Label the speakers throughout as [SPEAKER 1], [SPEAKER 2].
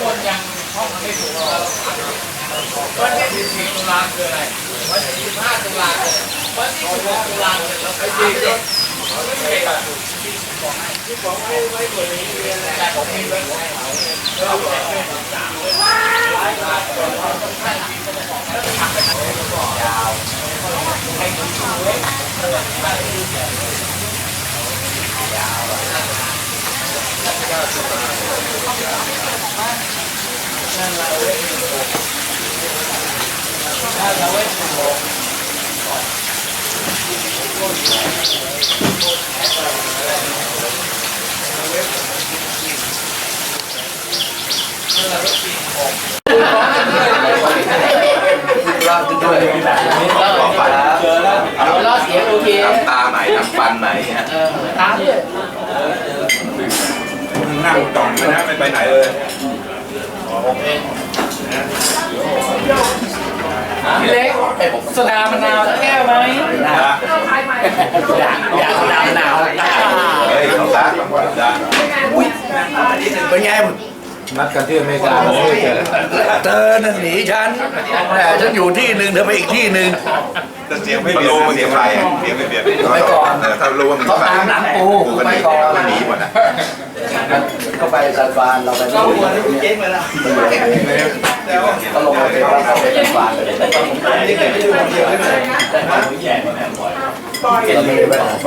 [SPEAKER 1] คนยังห้องไม่ถูกวันที่14ตุลาคืออะไร วันที่15ตุลาคือวันที่16ตุลาคือเราไปดีกันไม่ได้แบบที่ผมให้ไว้กว่านี้แต่ผมมีไว้ให้เขาเราแจกเป็นสามเลย ดูเนี่ยยาวนั่นเราเว้ย เสียงโอเค
[SPEAKER 2] ทำตาใหม่ทำฟันใหม่ฮะ
[SPEAKER 1] เออตามเนี่ย
[SPEAKER 2] นั่งจ่องไปนะไม่ไปไหนเลย
[SPEAKER 1] พี่เล็กโซดามะนาวแก้วไหมอยากอยากโซดามะนาว
[SPEAKER 2] เฮ้ยเขาตาเขาตา
[SPEAKER 3] เป็นไง
[SPEAKER 4] นัดกันที่อเมริกาไม่ได้เจอ
[SPEAKER 3] เธอน่ะหนีฉันแต่ฉันอยู่ที่หนึ่งเธอไปอีกที่หนึ่ง
[SPEAKER 2] เสียงไม่เปลี่ยนเสียงใครเสียงไม่เปลี่ยน
[SPEAKER 3] ไปก่อน
[SPEAKER 2] ถ้ารู้ว่ามัน
[SPEAKER 3] เขาตามหลังปู
[SPEAKER 2] กูก็ห
[SPEAKER 3] ไป
[SPEAKER 2] นี
[SPEAKER 3] ก่อน
[SPEAKER 2] ก็หนีหมดอะ
[SPEAKER 3] เขาไปซานฟรานเราไปที่เจ๊งเลยนะเขาลงมาเป็นว่าเขาไปซานฟรานเลยเราไม่ได้ไปซานฟ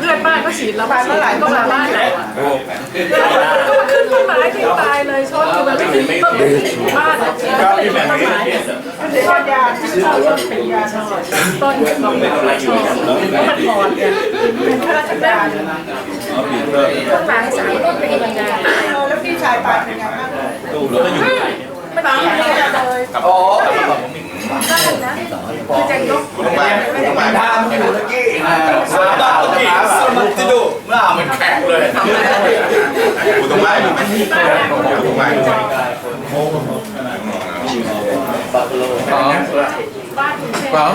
[SPEAKER 5] เพื่อนบ้านก็ฉีดแล้วบ้านเมื่อไหร่ก็มาบ้านไหนก็มาขึ้นต้นไม้ที่ตายเลยชดคือมันไม่ถึงต้นบ้านอะก็เลยต้นไม้ต้นยาที่ชอบต้นเป็นยาชอบต้นของเราชอบมันหมอนเป็นข้าราชการต้นไม้สามต้นเป็นยังไง
[SPEAKER 6] แล้วพี่ชายปาเป็นไงบ้าง
[SPEAKER 5] ไม่ต้องเลย
[SPEAKER 3] โอ้
[SPEAKER 5] ได้นะคือจะยก
[SPEAKER 2] ลงมาลงมา
[SPEAKER 3] ทำอยู่ตะกี้
[SPEAKER 4] สามดาวกี่สมัติดูหน้ามันแข็งเลย
[SPEAKER 2] กูต้อง ไหว้กูต้องไหว้
[SPEAKER 5] บ้าน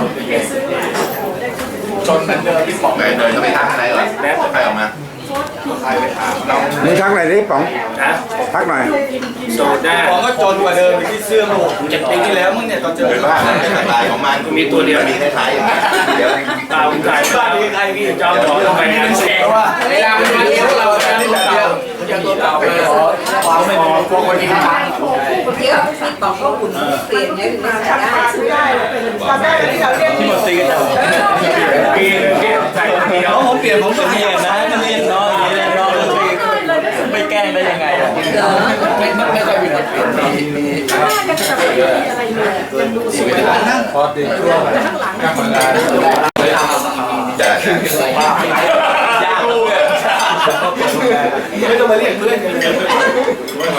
[SPEAKER 1] ชนมันเดินที่บอก
[SPEAKER 2] เดินเดินเข้าไปทักข้างในก่อใครออกมา
[SPEAKER 7] นี่ทักหน่อยดิป๋องทักหน่อย
[SPEAKER 1] โจดได้
[SPEAKER 4] ของก็จนกว่าเดิมที่เสื้อโลกเจ็ดปีที่แล้วมึงเนี่ยตอนเจอ
[SPEAKER 2] เดินว่าสไตล์ของมันมีตัวเดียวมีคล้ายๆอย่างนี้เดี๋ยว
[SPEAKER 1] ตามใจบ้านนี้ใครพี่จอมหมอลงไปนั่นเไม่พอพวกคนที่ทำ
[SPEAKER 6] เมื่อกี้บอกก็หุ่นเปลี่ยนไงถึงมาทำปาซื้อได้จำได้ที่เราเรียกที่
[SPEAKER 4] ตีกัน
[SPEAKER 1] ปีนึงที่ใส่เดียว
[SPEAKER 4] ผมเปลี่ยนผมเป็นเมียนะก็เรียนน้อยเรียนน้อยไม่แกล้งได้ยังไงอะ
[SPEAKER 3] ไม่ไม่ค่อยมีคนเปลี่ยมี
[SPEAKER 5] นยังจะม่มีอะไรเลยยังดูสวย
[SPEAKER 4] พอติดช่วง
[SPEAKER 5] ข้างหลัง
[SPEAKER 2] จะ
[SPEAKER 4] ยากเลย ไม่ต้องมาเรียกเพื่อนกันเลย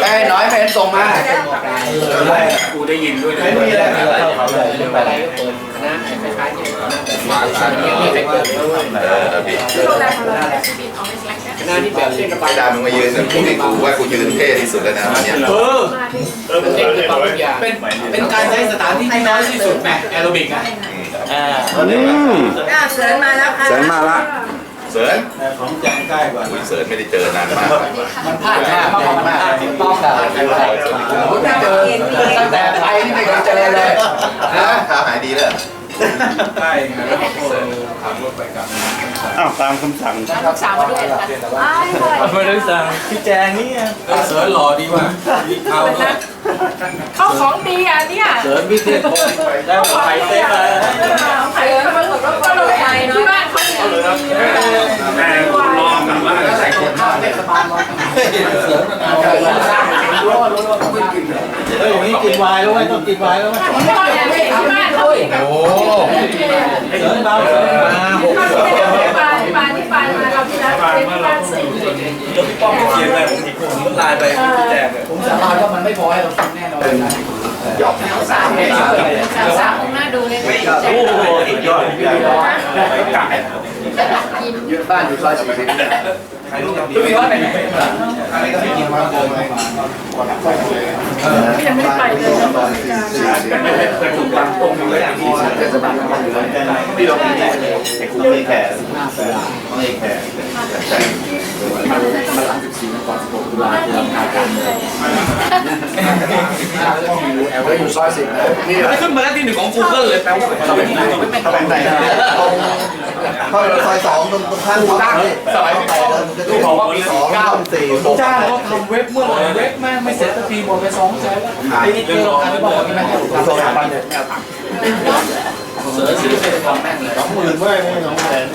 [SPEAKER 3] ไอ้น้อยไม่เห็นส่งมา
[SPEAKER 1] กูได้ยินด้วยนะ
[SPEAKER 3] ไม่มีอะไรเขาเลยเรื่องอะไร
[SPEAKER 2] มาสายเออพี่
[SPEAKER 5] โรงแรมเราได้บินออกไปแล็ก
[SPEAKER 1] หน้าที่แบบเส้นระบาย
[SPEAKER 2] ไอ้ดามึงมายืนกูนี่กูว่ากูยืนเท่ที่สุดแล้วนะวันเนี้ย
[SPEAKER 4] เออ
[SPEAKER 5] มาที่
[SPEAKER 1] เออเป็นเด็กที่ปรับทุกอย่าง
[SPEAKER 4] เป็นเป็นการใช้สถานที่ที่น้อยที่สุดแม็กแอโรบิกอะอ่า
[SPEAKER 7] อืม
[SPEAKER 6] อ่าเสริญมาแล้วค่ะ
[SPEAKER 7] แสนมาละ
[SPEAKER 2] เสิร์น
[SPEAKER 4] ของแจงใกล้กว่า
[SPEAKER 2] อุ้ยเสิร์นไม่ได้เจอนานมาก
[SPEAKER 3] มันพลาดมากมันพลาดต้องแบบผมไม่เจอตั้งแต่ไปนี่ไม่เคยเจอเลยนะ
[SPEAKER 2] ข้าวหายดีเลย
[SPEAKER 4] ใกล้ไงแล้วก็ขับรถไปกลับ
[SPEAKER 7] อ้าวตามคำสั่ง
[SPEAKER 5] ลูกสาวมาด้วยนะคะอ้ายเลย
[SPEAKER 4] ไม่ได้สั่งพี่แจงนี่เสริญหล่อดีว่ะเอาด้วย
[SPEAKER 5] เข้าของดีอะเนี่ย
[SPEAKER 4] เสริญพิเศษได้ไข่เต้มา
[SPEAKER 5] ไข่ก็มันก็ก็เราใส่ที่บ้านเขาดี
[SPEAKER 1] แม่รอกลับบ้าใส่คน
[SPEAKER 3] เทศบาลมาเสริมมันเอาไปรู้รู้รู้ไม่กินเลย
[SPEAKER 4] เฮ้ยอย่างนี้กินวน์แล้วไหมต้องกินไวน์แล้วไหม
[SPEAKER 5] ที่บ้านที่บ้านเขาอีก
[SPEAKER 3] โอ้
[SPEAKER 4] เสริญเบาเสริญมาหก
[SPEAKER 5] เขาที่เป็นปลาปลาที่ปลามาเราที่ร้านปลาเล่นที่บ้านสิ
[SPEAKER 4] แล้วพี่ป้อมเขียนไปผมอีกคนไลน์ไปแจก
[SPEAKER 1] ผมสาบานว่ามันไม่พอให้เรากินแน่นอน
[SPEAKER 8] หยอก
[SPEAKER 5] สาวสาวสาวสาวคงน่าดูเลยนะ
[SPEAKER 4] โอ้โหอีกยอด
[SPEAKER 8] ยืนบ้านอยู่ซอยสิบสิบ
[SPEAKER 1] ดูมีว่าไปไหน
[SPEAKER 5] ยังไม่ได้ไปเลย
[SPEAKER 8] ตอนสี่สี่
[SPEAKER 4] ถูกวางตรงเลย
[SPEAKER 8] เทศบาลนครอยู่แล้วพี่ลงที่ไอ้คุณไม่แข่ไม่แข่ มันหลังสิบสี่ก่อนสิบหกตุลาคือทำการเมืองอยู่แอลก็อยู่ซอยสิบนี่
[SPEAKER 1] ไม่ขึ้นมาแล้วที่หนึ่งของ Google เลยแปลว่าเราไม่ได้ไม่
[SPEAKER 8] ตรงไหนตรงเข้าซอยสองตรงตรงข้างทางสมัยไปแล้วมันจะต้องบอกว่าปีสองเก้าสี่หก
[SPEAKER 1] จ้างเขาทำเว็บเมื่อไหร่เว็บแม่งไม่เสร็จสักทีหมดไปสองแสนแล้วไอ้นี่เจอการที่บอกว่าไม่ให้ผม
[SPEAKER 8] โทร
[SPEAKER 1] ทำ
[SPEAKER 8] หาบ้านเนี่ย
[SPEAKER 1] เสือซื้อไปทำแม่งเลย
[SPEAKER 8] สอง หมื่นเว้ยไม่สองแสน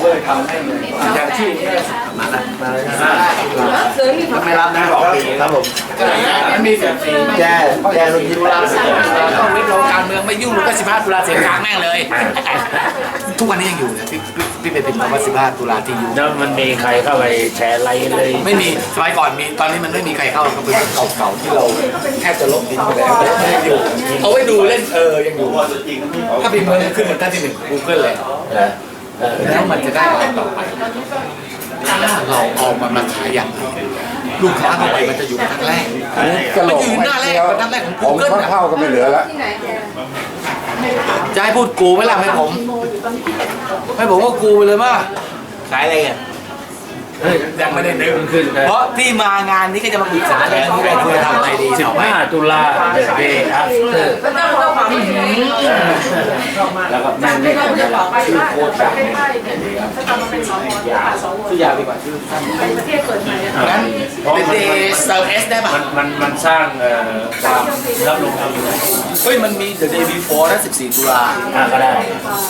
[SPEAKER 1] เว้ยทำให้เงินอย่างที่
[SPEAKER 8] มาละมาละไม่รับนะบอกครับผม
[SPEAKER 1] มันมีแบบ
[SPEAKER 8] แจ้แจ้ลงที่ร้าน
[SPEAKER 1] ก็เว็บเราการเมืองไม่ยุ่งรู้ก็สิบห้าตุลาเสียงกลางแม่งเลย ทุกวันนี้ยังอยู่เลยพี่พี่เป็นพิมพ์คำว่าสิบห้าตุลาที่อยู่
[SPEAKER 3] แล้วมันมีใครเข้าไปแชร์ไลค์เลย
[SPEAKER 1] ไม่มีสมัยก่อนมีตอนนี้มันไม่มีใครเข้าก็เป็นเก่าๆที่เราแทบจะลบทิ้งไปแล้วยังอยู่เอาไว้ดูเล่นเออยังอยู่ถ้าพิมพ์มันขึ้นเหมือนท่านที่หนึ่ง Google เลยแล้วมันจะได้อะไรต่อไปถ้าเราเอามันมาขายอย่างลูกค้าเข้าไปมันจะอยู่ทั้งแรก
[SPEAKER 9] กระโหล
[SPEAKER 1] มัน
[SPEAKER 9] ก
[SPEAKER 1] จะอยู่หน้าแรกมันทั้งแรกของ
[SPEAKER 9] ผม
[SPEAKER 1] Google
[SPEAKER 9] ก็
[SPEAKER 1] นะ
[SPEAKER 9] เข้าก็ไม่เหลือแล้ว
[SPEAKER 6] ที่ไหนแก
[SPEAKER 1] จะให้พูดกูไหมล่ะให้ผม ให้ผมก็กูไปเลยมั้ยขายอะไรอะ ยยังไม่ได้นึก
[SPEAKER 3] ขึ้นนะ
[SPEAKER 1] เพราะที่มางานนี้ก็จะมาปรึกษาเลยที่เราควรจะทำอะไรดีต่อไป
[SPEAKER 3] 15ตุลาเดย์อัฟเตอร์
[SPEAKER 5] ก็ต้องต้องความที่ไหน
[SPEAKER 3] แล้วก็นั่ง
[SPEAKER 5] ไม่
[SPEAKER 3] เล่น
[SPEAKER 5] เรา
[SPEAKER 3] กัน
[SPEAKER 5] จะ
[SPEAKER 3] แล้ว
[SPEAKER 5] บอกไปว่าประเทศไทยเนี่ยถ้าทำมาเป็นสองคนสองคน
[SPEAKER 1] ชื่อยาวดีกว่าชื่อสั้น
[SPEAKER 5] เป็นประเทศเปิดใหม่
[SPEAKER 1] งั้นเป็นเดย์เซอร์เอสได้ป่ะ
[SPEAKER 3] มันมันมันสร้างเอ่อความรับรู้ความอยู่
[SPEAKER 1] เฮ้ยมันมี The Day Before นะ14 ตุลา
[SPEAKER 3] อะก็ได้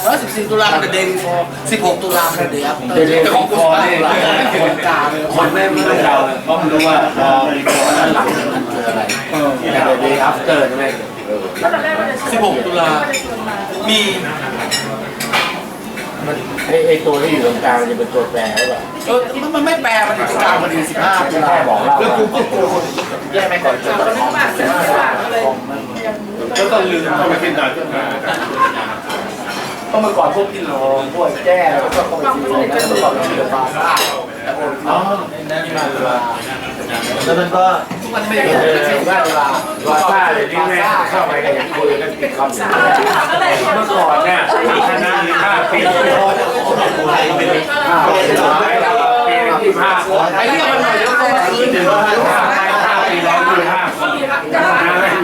[SPEAKER 1] แล้ว14 ตุลา The Day Before 16 ตุลา The Day After
[SPEAKER 3] The Day
[SPEAKER 1] แต่ของกู
[SPEAKER 3] Before
[SPEAKER 1] 15ตุลาเป็นคนกลางเลย
[SPEAKER 3] คนไม่ไม่รู้เราเพราะมันรู้ว่าพอมีคนนั้นหลังมันคืออะไรแต่เดย์อัฟเตอร์ใช่ไหม
[SPEAKER 5] ก็ตอนแรกว่าจะ
[SPEAKER 1] 16 ตุลา มี
[SPEAKER 3] มันไอไอตัวที่อยู่ตรงกลางจะเป็นตัวแปรหรือเปล่า
[SPEAKER 1] เออมันมันไม่แปลมันอยู่ตรงกลางมันอยู่15ตุลา
[SPEAKER 3] บอกเล่า
[SPEAKER 1] แล้วกูก็กลัวคนแยกไม่ก่อนจอ
[SPEAKER 5] เราไม่มากเสียมาเลย
[SPEAKER 1] แล้วก็ลืมเข้าไปกินหน่อยเพราะเมื่อก่อนพวกกินโลงพวกแก้แล้วก็เข้าไปกินโลแล้วเมื่อก่อนเราเชื่อปลาซ่าแต่โอ๋อนี่มาตุลา
[SPEAKER 8] แล้วมันก็
[SPEAKER 1] ทุกวันไม่ได้สิบห้าตุลา
[SPEAKER 3] วาซ่าเดี๋ยวนี้แม่เข้าไปกันอย่างคุยกันติดคำสั่งเมื่อก่อนเนี่ยมีคณะมีห้าปีห้าปีแล้วปีที่ห้าคน
[SPEAKER 1] ไอ้เรื่องมันหน่อยแล้วก็มาคืน
[SPEAKER 3] หนึ่งห้าห้าปีแล้วคือห้าคน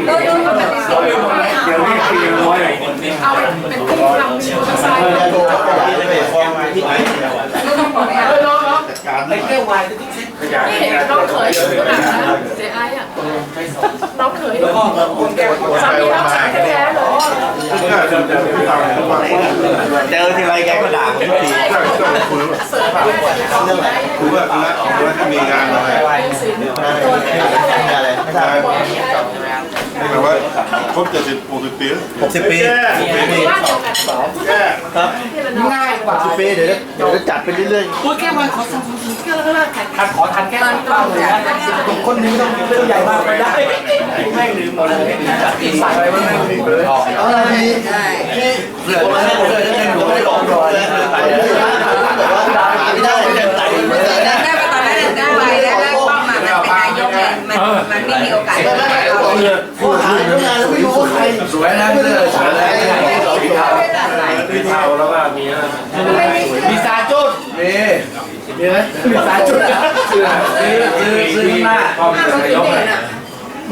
[SPEAKER 6] โดยโดยปฏิเสธ
[SPEAKER 3] เดี๋ยวนี้ปีร้อย
[SPEAKER 5] เอาเป็นคู่ลำมีมอเตอร์ไซค์
[SPEAKER 8] โดนที่ไปฟ้องที่ไหน
[SPEAKER 6] ก็ต้องบอก
[SPEAKER 5] เออน้องน้อง
[SPEAKER 1] ไอ้แก้ววายที่เช็ด
[SPEAKER 3] ขยาย
[SPEAKER 5] นี่น้องเขยอยู่ข้างหลังนะเจ๊ไอ้อะน้องเขย
[SPEAKER 1] แล้วก็คนแก้ว
[SPEAKER 5] สามีน้องชายแท้ๆเลย
[SPEAKER 8] เจอทีไรแกก็ด่าผมที
[SPEAKER 5] เสิร์ฟไปได้จะต้องได้
[SPEAKER 2] คือว่าว่าถ้ามีงานอะไร
[SPEAKER 5] สิน
[SPEAKER 8] อะไรไม่ทราบ
[SPEAKER 2] แต่ว่า ครบเจ็ดสิบหกสิบปี
[SPEAKER 8] หกสิบปี
[SPEAKER 5] บ้านเดียวกันสอง
[SPEAKER 8] ครับ
[SPEAKER 1] ง่ายกว่า
[SPEAKER 8] สิบปีเดี๋ยวเดี๋ยวจะจัดไปเรื่อย
[SPEAKER 1] โอ้ยแก้ววายขอสั่งแก้วแล้วทันขอทันแก้วก็เลยคนนี้ต้องเรื่องใหญ่มากไม่ได้แม่งลืมหมดเลยใส่อะไรมันไม่ลืมเลย
[SPEAKER 8] ๆเอาอะไรนี่นี่เผื่อมาให้ผมเลยได้หนูไม่หลอกรอเลยไปเลยแต่ว่าไม่ได้ไม่ได้
[SPEAKER 6] แม่ตอนนั้นได้ไปแล้วแล้วป้อมมามันเป็นนายกเลยมันมันไม่มีโอกาสได้ไปเอ
[SPEAKER 1] สวยนะเสื้อสวยนะ
[SPEAKER 3] สีเทาสีเทาแล้วก็มีนะ
[SPEAKER 1] มีซาจุดมีมีไหมมีซาจุดซื้อซื้อซื้อซื้อหน้า
[SPEAKER 3] กมีนายก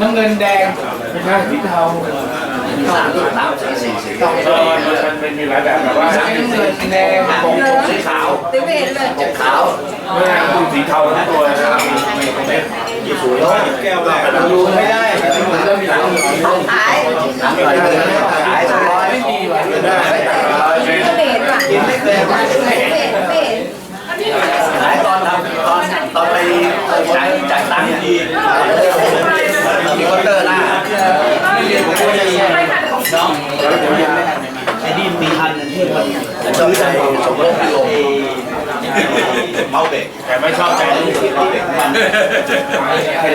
[SPEAKER 1] น้ำเงินแดง
[SPEAKER 3] ไม่ใช่ปีเทาเออ มันเป็นมีหลายแบบแบบว่า
[SPEAKER 1] สีแดงปกสีขาว
[SPEAKER 6] ติเวทเลย
[SPEAKER 1] ขาว
[SPEAKER 3] ไม่ใช่สีเทาทั้งตัวนะครับมีมีเป็น
[SPEAKER 8] แก้วแรก
[SPEAKER 1] ดูไม่ได้มันก็มีหลาย
[SPEAKER 6] ขาย
[SPEAKER 8] ขายสองร้อย
[SPEAKER 1] ไม่มีว่ะ
[SPEAKER 6] ติเวทว่ะติเวทติเวท
[SPEAKER 8] ขายตอนทำตอนตอนไปจ่ายจ่ายตังค์ทีมีคอนเตอร์หน้า
[SPEAKER 5] ไม่ทันของ
[SPEAKER 8] น้องไอ้นี่มีทันที่มันซื้อใจสมรสพิโรม
[SPEAKER 2] เมาเบรก
[SPEAKER 8] แต่ ไม่ชอบใจลูก
[SPEAKER 3] เห็น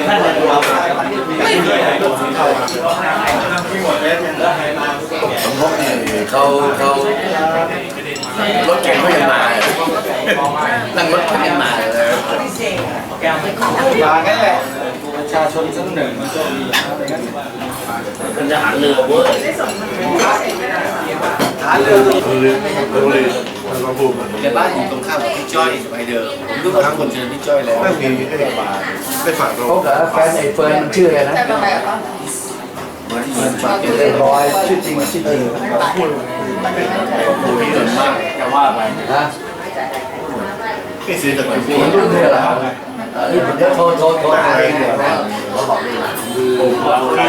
[SPEAKER 3] ท่านในตัวสมภพเนี่ยเขาเขารถเก่งก็ยังมานั่งรถเก่ยังมาเลย
[SPEAKER 4] มาแค่ประชาชนสักหนึ่งมันจะหาเรือเว้ย
[SPEAKER 3] หาเรื่อ งในบ้านอยู่ตรงข้ามกับพี่จ้อยไปเดิมผมรู้ว่าคนเจอพี่จ้อยแล้ว
[SPEAKER 2] ไม่มีให้มาไปฝากเรา
[SPEAKER 3] เขากับแฟนไอ้เฟิร์นมันชื่ออะไรนะ
[SPEAKER 6] แต่แบบ
[SPEAKER 3] เหมือนเหมือนฝากเรียบร้อยชื่อจริงชื่อจริงพูดพูดที่หนึ่งมาก
[SPEAKER 4] จะว่าไป
[SPEAKER 3] นะ
[SPEAKER 2] ไม่ซื้อจากไหนพู
[SPEAKER 3] ผมรุ่นนี้เหรอครับเดี๋ยวโทรโทรโทรหาเองเดี๋ยวนะเขาบอกดี
[SPEAKER 4] เราได้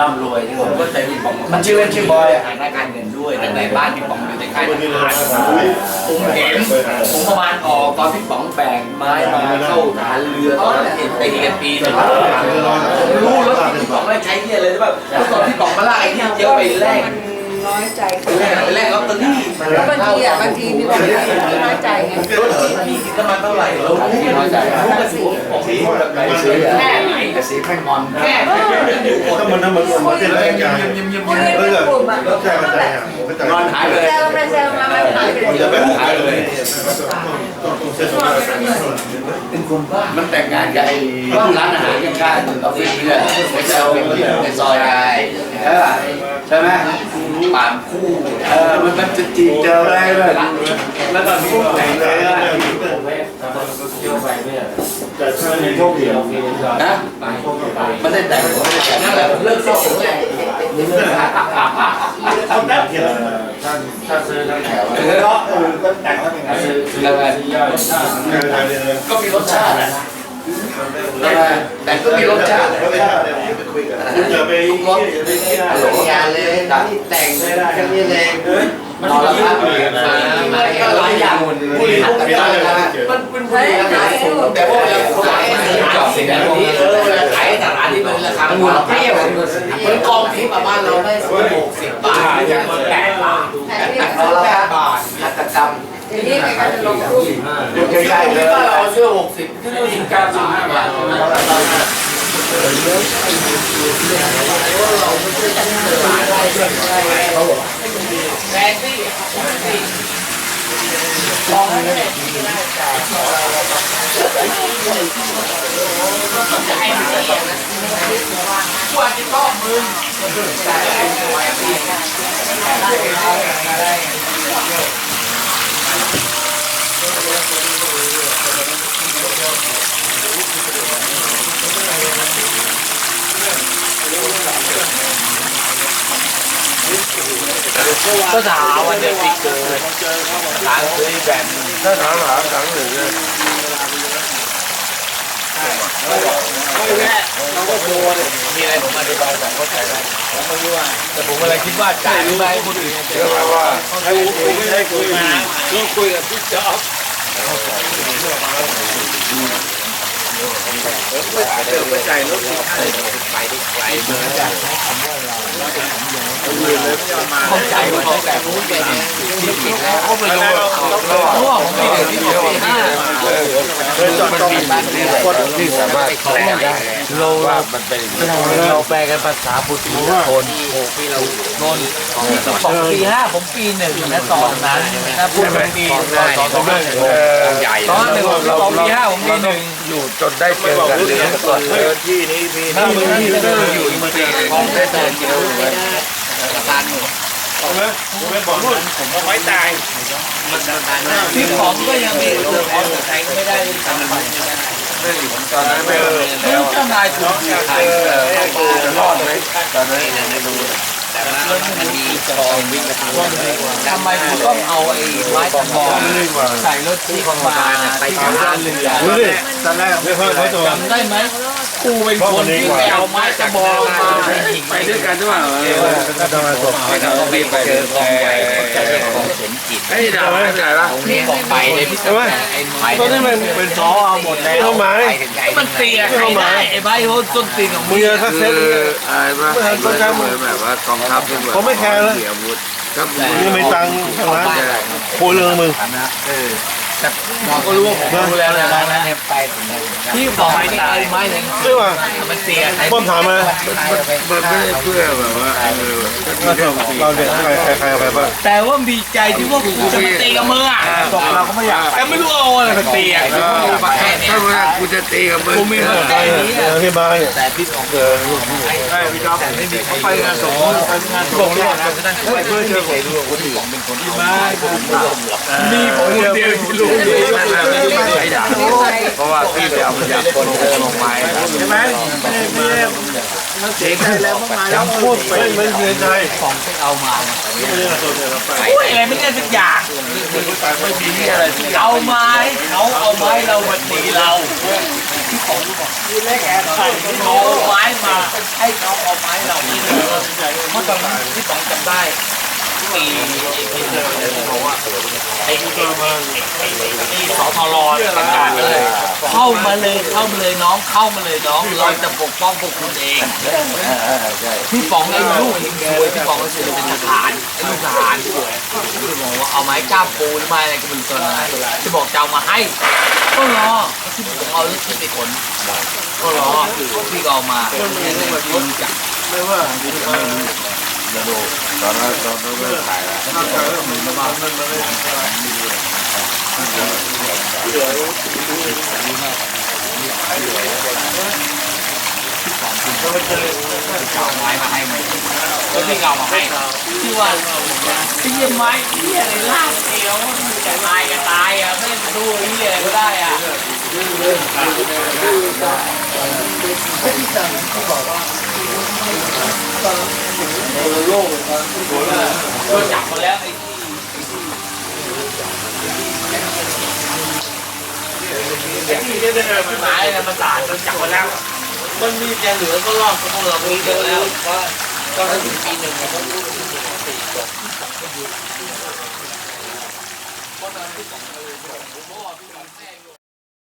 [SPEAKER 4] ร่ำรวยที่
[SPEAKER 1] ผมก็ใจพี่ป๋อง
[SPEAKER 3] มันชื่อเล่นชื่อบอยอะ
[SPEAKER 1] หาหน้าการเงินด้วยแต่ในบ้านพี่ป๋องอยู่ในค่ายทหาร ผมเห็นผมประมาณออกตอนพี่ป๋องแบกไม้มาเข้าฐานเรือตอนนั้นเห็นตีกันปีนึงผมรู้แล้วพี่ป๋องไม่ใช้เงี้ยเลยแบบตอนพี่ป๋องมาลากไอ้ที่เยอะไปแลก
[SPEAKER 6] น้อยใจ
[SPEAKER 1] ไปแลกไปแลกลอตเตอรี่
[SPEAKER 6] บางทีอะบางทีมีบางทีน้อยใจไง
[SPEAKER 1] รถพี่กินน้ำมันเท่าไหร่เรารู้น้อยใจรู้กันสิผมพี่แบบไหน
[SPEAKER 3] ซื้อ
[SPEAKER 1] แค่ ไหน
[SPEAKER 3] แต่สีแม่งอน
[SPEAKER 1] แค่ไหน
[SPEAKER 2] ถ้ามันทำมันมันเป็นรายการ
[SPEAKER 1] ยิ้มยิ้ม
[SPEAKER 6] คนนี้เป็นกลุ่มอ่
[SPEAKER 2] แล้วแค่กระจายกระจาย
[SPEAKER 1] นอนหายไปเลย
[SPEAKER 6] แซวไปแซวมาไม่หายไป
[SPEAKER 2] มัน
[SPEAKER 6] เล
[SPEAKER 2] จะ
[SPEAKER 6] ย
[SPEAKER 2] ไม่หายเลยต้องเซ็ตตัว
[SPEAKER 3] เป็นคนบ้ามันแต่งงานกับไอ้ร้านอาหารข้างๆออฟฟิศเนี่ยไปเซลในซอยไอ้ใช่ไหมปามคู่เออมันมันจะจีบเจออะไรเลยแล้วตอนนี้แต่งเลยอะ
[SPEAKER 2] แต่ถ้าในโชคดี
[SPEAKER 3] นะมันได้แต่งผมไม่ได้แต่งนั่นแหละเลิกเศร้าเลย
[SPEAKER 2] เขาแต่งที่ละท่านท่านซื้อทั้งแถวแล้วเออก็แต่งแล้วเป็นไง
[SPEAKER 3] แล้วไงก็มีรสชาตินะ แต่ก็มีรสชาติ
[SPEAKER 2] แล้วไปไปคุยกันคุณจะไป
[SPEAKER 3] รสหลงยาเลยแต่งแค่นี้เองมันก็หลายก็หลายอย่างบุหรี่พวกนี้มันเป็นบุหรี่ราคาสูงแต่ว่าเวลาขายจอบสิ่งนี้เออเวลาขายตลาดที่มันราคามันเที่ยวเหมือนกองทิพย์บ้านเราได้หกสิบบาทอย่างแปดบาทเอาละบหัต ถกรรม
[SPEAKER 6] ทีนี้ในการลงรูป
[SPEAKER 3] ใหญ่ๆเลยบ้านเราเชื่อหกสิบที่นี่สิบเก้าสิบห้าบาท
[SPEAKER 1] แฟนที่กว่าจะต้องมึง ก็ถามวันเดือนปีเกิดถามซื้อแบบ
[SPEAKER 2] ถ้าถามหาถามหนึ่งเนี่ย
[SPEAKER 1] เราก็โดนมีอะไรผมอธิบายผมเข้าใจได้ผมไม่รู้ว่าแต่ผมอะไรคิดว่าจ่ายไปคนอื่น
[SPEAKER 2] เชื่อว่าให้คุยให้คุย
[SPEAKER 1] มาต้องคุยกับพี่จ๊อบ เติมใจรถที่ท่านไปได้ไกลเหมือนกันเข้าใจว่าเขาแบบรู้แกเนี่ยที่ผิดแล้เขาไม่รู้เพราะว่าผมมีเด็กที่จบปีห้า
[SPEAKER 2] เลยจอดต้องบ้านคนที่สามารถ
[SPEAKER 1] แปลได้
[SPEAKER 4] เราว่ามันเป็นเราแปลกันภาษาพุทธคน
[SPEAKER 1] โอ้พี่เรา
[SPEAKER 4] นนสองปีห้าผมปีหนึ่งนะตอนนั้นนะพูดเป็นปีตอนตอนนั้น
[SPEAKER 1] ใหญ่
[SPEAKER 4] ตอนหนึ่งสองปีห้าผมปีหนึ่ง
[SPEAKER 2] อยู่จนได้เจอกันเรียนก่อนเออที่นี้พี่
[SPEAKER 4] ถ้า
[SPEAKER 2] นี่
[SPEAKER 4] มึงที่เจออยู่อีกปี
[SPEAKER 1] ของได้เดินเยอะเลยการหมด
[SPEAKER 2] เอาไหมผมไม่บอกรุ่นผมเอาไว้ตาย
[SPEAKER 4] ที่ของก็ยังมีเรื่องของ
[SPEAKER 1] ใครไม่ได้ทำมันไม่ได้
[SPEAKER 2] ตอนนั้นไม่เออ
[SPEAKER 4] รู้เจ้านายถูกอยู่
[SPEAKER 1] ใครจะรอดไหมตอนนั้นไม่รู้แต่ว่ามันมีกองวิ่งกระตุ้น
[SPEAKER 4] ทำไมคุณต้องเอาไอ้ไม้ตะบองใส่รถที่ของมา
[SPEAKER 1] ไปทำร้านเรือ
[SPEAKER 2] ตอนแรกไม่เพิ่มเขาตัว
[SPEAKER 4] จำได้ไหม กูเป็นคนที่ไปเอาไม้ตะบองมาไปด้วยกันใช่ไหม
[SPEAKER 2] ก็ทำไมผม
[SPEAKER 1] ไปทำไปเจอทองใหญ่จะเรียกของสมจิต
[SPEAKER 2] ไอ้ดาวไม่ใช่ละ
[SPEAKER 1] นี่บอกไปเลยพี่ไอ้ไม้
[SPEAKER 2] ตอนนี้มันเป็นท้อเอาหมดแล้วเข้ามา
[SPEAKER 4] มันเตียใครได้ไอ้ใบโหต้นตีนของ
[SPEAKER 2] มึ
[SPEAKER 4] มึ
[SPEAKER 2] ง
[SPEAKER 4] ง
[SPEAKER 2] จะทักเซ็ต
[SPEAKER 9] อะไรว่า
[SPEAKER 2] ไม่ทันต้ามึง
[SPEAKER 9] แบบว่ากองทัพที่แบบ
[SPEAKER 2] ผมไม่แคร์แล้ว
[SPEAKER 9] เสียอาวุธก็
[SPEAKER 2] มึงไม่ตังค์ทางร้านโคเรื่องมึง
[SPEAKER 1] หมอก็รู้ว่าผมรู้แล้วนะนะที่บอกไม้นี่ไม้หนึ่ง
[SPEAKER 2] ใช่ป่ะ
[SPEAKER 1] มันเสียใคร
[SPEAKER 2] ป้อมถามมา
[SPEAKER 9] มันไม่ได้เพื่อแบบว่าเออ
[SPEAKER 2] เราเด็กใครใครใครเอาไปบ้าง
[SPEAKER 1] แต่ว่าดีใจที่ว่ากูจะมาตีกับมึงอะ
[SPEAKER 2] เราก็ไม่อยาก
[SPEAKER 1] แต่ไม่รู้เอาอะไรมาตีอะ
[SPEAKER 9] เออถ้าว่ากูจะตีกับมึง
[SPEAKER 1] กูมีมันแค่นี้
[SPEAKER 2] เออพี่มาเนี่ย
[SPEAKER 1] แต่พี่ของเกินใช่พี่จ๊อบไม่มีเขาไปงานศพไปงานศพเนี่ยนะเพื่อเจอผมรู้ว่าคนอื่นเป็นคนที่มาผมมีผมเดียวที่รู้่
[SPEAKER 9] ไม่ไม่ไม่ด่าเพราะว่าพี่ไปเอามาจากคนเดินลงไม้
[SPEAKER 2] ใช่ไหมไม่ไม่มันเสียใจแล้วมื่อมาแล้วพูดไปไม่เสียใจ
[SPEAKER 1] ของที่เอามา
[SPEAKER 2] ไม่ได้เราโดนเราไป
[SPEAKER 1] โอ้ยอะไรไม่ได้สักอย่าง
[SPEAKER 2] ไม่มีอะไรที่
[SPEAKER 1] เอาไม้เขาเอาไม้เรามาตีเราที่ของเขาเอาไม้มาให้เขาเอาไม้เราเมื่อตอนที่สองจำได้ ปีปีเดียวเลยเขาว่าไอ้ไอ้ไอ้ไอ้สทรประกาศเลยเข้ามาเลยเข้ามาเลยน้องเข้ามาเลยน้องเราจะปกป้องพวกคุณเองพี่ป๋องไอ้ลูกสวยพี่ป๋องก็คือเป็นทหารลูกทหารสวยพี่บอกว่าเอาไม้ก้ามปูหรือไม้อะไรก็ไม่รู้ตัวนั้นที่บอกจะเอามาให้ก็รอที่ผมเอารถที่ไปขนก็รอพี่ก็เอามาเนี่ยเนี่ยพี่รู้จัก
[SPEAKER 2] ไม่ว่า
[SPEAKER 9] ตอนนั้นตอนนั้นไม่ถ่ายแล้ว
[SPEAKER 2] ถ้าใครก็มีมาบ้างมันไม่ได้
[SPEAKER 1] เอาไม้มาให้มันก็พี่เอามาให้ที่ว่าที่ยังไม้ที่อะไรลากเดียวจะตายก็ตายอะไม่ได้ดูไอ้เหี้ยอะไรก็ได้อะ โดนจับมาแล้วไอ้ที่ไอ้ที่เนี่ยเนี่ยมันหมายนะมันสารโดนจับมาแล้ว มันมีแต่เหลือก็รอดก็พวกเรามีเยอะแล้วเพราะตอนนั้นถึงปีหนึ่งเนี่ยเขาพูดถึงปีจบเพราะตอนที่สองเลยผมว่าพี่สองแม่อยู่